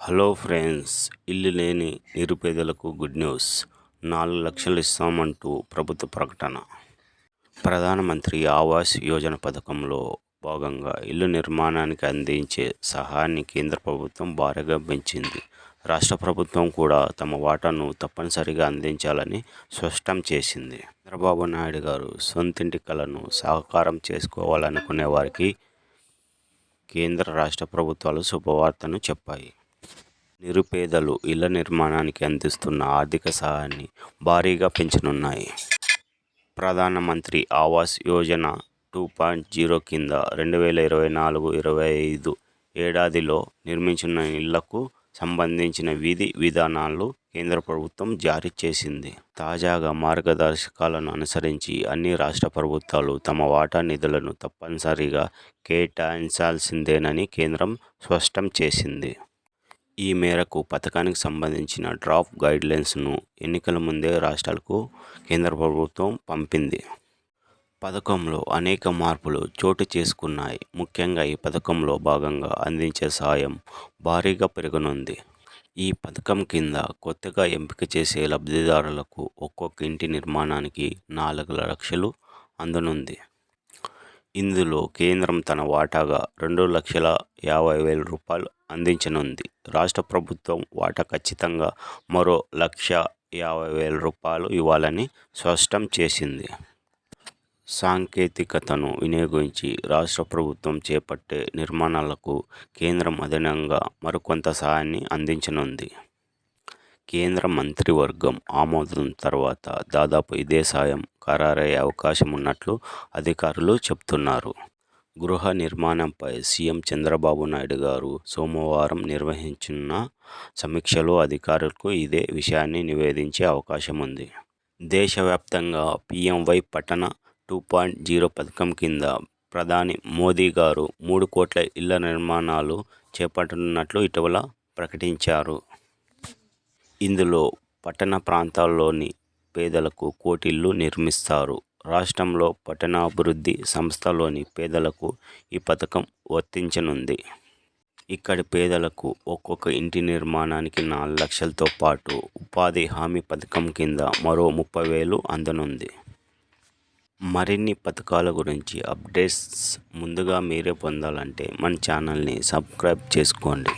Hello friends ఇల్లు లేని నిరుపేదలకు గుడ్ న్యూస్. నాలుగు లక్షలు ఇస్తామంటూ ప్రభుత్వ ప్రకటన. ప్రధానమంత్రి ఆవాస్ యోజన పథకంలో భాగంగా ఇల్లు నిర్మాణానికి అందించే సహాయాన్ని కేంద్ర ప్రభుత్వం భారీగా పెంచింది. రాష్ట్ర ప్రభుత్వం కూడా తమ వాటాను తప్పనిసరిగా అందించాలని స్పష్టం చేసింది. చంద్రబాబు నాయుడు గారు సొంతింటి కలను సాకారం చేసుకోవాలనుకునే వారికి కేంద్ర రాష్ట్ర ప్రభుత్వాలు శుభవార్తను చెప్పాయి. నిరుపేదలు ఇళ్ళ నిర్మాణానికి అందిస్తున్న ఆర్థిక సహాయాన్ని భారీగా పెంచనున్నాయి. ప్రధానమంత్రి Awas Yojana two point zero కింద రెండు వేల ఇరవై నాలుగు ఇరవై ఐదు ఏడాదిలో నిర్మించిన ఇళ్ళకు సంబంధించిన విధి విధానాలు కేంద్ర ప్రభుత్వం జారీ చేసింది. తాజాగా మార్గదర్శకాలను అనుసరించి అన్ని రాష్ట్ర ప్రభుత్వాలు తమ వాటా నిధులను తప్పనిసరిగా కేటాయించాల్సిందేనని కేంద్రం స్పష్టం చేసింది. ఈ మేరకు పథకానికి సంబంధించిన డ్రాఫ్ట్ గైడ్లైన్స్ను ఎన్నికల ముందే రాష్ట్రాలకు కేంద్ర ప్రభుత్వం పంపింది. పథకంలో అనేక మార్పులు చోటు చేసుకున్నాయి. ముఖ్యంగా ఈ పథకంలో భాగంగా అందించే సాయం భారీగా పెరగనుంది. ఈ పథకం కింద కొత్తగా ఎంపిక చేసే లబ్ధిదారులకు ఒక్కొక్క ఇంటి నిర్మాణానికి నాలుగు లక్షలు అందనుంది. ఇందులో కేంద్రం తన వాటాగా రెండు లక్షల యాభై వేల రూపాయలు అందించనుంది. రాష్ట్ర ప్రభుత్వం వాటా ఖచ్చితంగా మరో లక్ష యాభై వేల రూపాయలు ఇవ్వాలని స్పష్టం చేసింది. సాంకేతికతను వినియోగించి రాష్ట్ర ప్రభుత్వం చేపట్టే నిర్మాణాలకు కేంద్రం అదనంగా మరికొంత సహాయాన్ని అందించనుంది. కేంద్ర మంత్రివర్గం ఆమోదం తర్వాత దాదాపు ఇదే సాయం ఖరారయ్యే అవకాశం ఉన్నట్లు అధికారులు చెబుతున్నారు గృహ నిర్మాణంపై సీఎం చంద్రబాబు నాయుడు గారు సోమవారం నిర్వహించిన సమీక్షలో అధికారులకు ఇదే విషయాన్ని నివేదించే అవకాశం ఉంది దేశవ్యాప్తంగా పీఎంవై పట్టణ టూ పాయింట్ జీరో పథకం కింద ప్రధాని మోదీ గారు మూడు కోట్ల ఇళ్ళ నిర్మాణాలు చేపట్టనున్నట్లు ఇటీవల ప్రకటించారు. ఇందులో పట్టణ ప్రాంతాల్లోని పేదలకు కోటిల్లు నిర్మిస్తారు. రాష్ట్రంలో పట్టణాభివృద్ధి సంస్థలోని పేదలకు ఈ పథకం వర్తించనుంది. ఇక్కడి పేదలకు ఒక్కొక్క ఇంటి నిర్మాణానికి నాలుగు లక్షలతో పాటు ఉపాధి హామీ పథకం కింద మరో ముప్పై వేలు అందనుంది. మరిన్ని పథకాల గురించి అప్డేట్స్ ముందుగా మీరే పొందాలంటే మన ఛానల్ని సబ్స్క్రైబ్ చేసుకోండి.